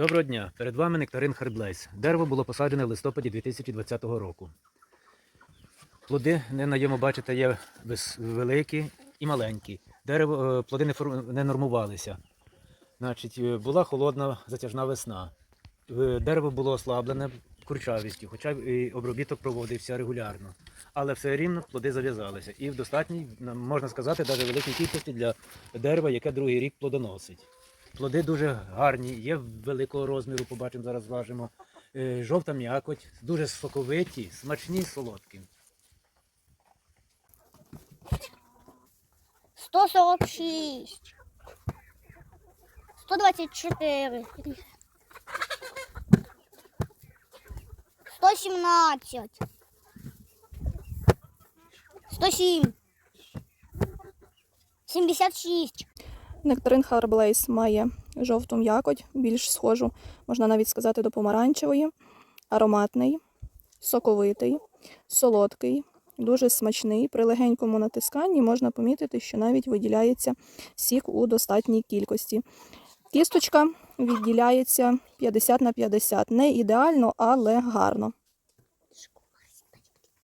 Доброго дня! Перед вами нектарин Херблейс. Дерево було посаджене в листопаді 2020 року. Плоди не на ньому бачите є великі і маленькі. Дерево, е, плоди не, фор- не нормувалися. Значить, е, була холодна затяжна весна. Е, Дерево було ослаблене курчавістю, хоча і обробіток проводився регулярно. Але все рівно плоди зав'язалися. І в достатній, можна сказати, навіть великій кількості для дерева, яке другий рік плодоносить. Плоди дуже гарні, є великого розміру, побачимо, зараз зважимо. Е, Жовта м'якоть, дуже соковиті, смачні, солодкі. 146. 124. 117. 107. 76. Нектарин Харблейс має жовту м'якоть, більш схожу, можна навіть сказати, до помаранчевої, ароматний, соковитий, солодкий, дуже смачний. При легенькому натисканні можна помітити, що навіть виділяється сік у достатній кількості. Кісточка відділяється 50 на 50. Не ідеально, але гарно.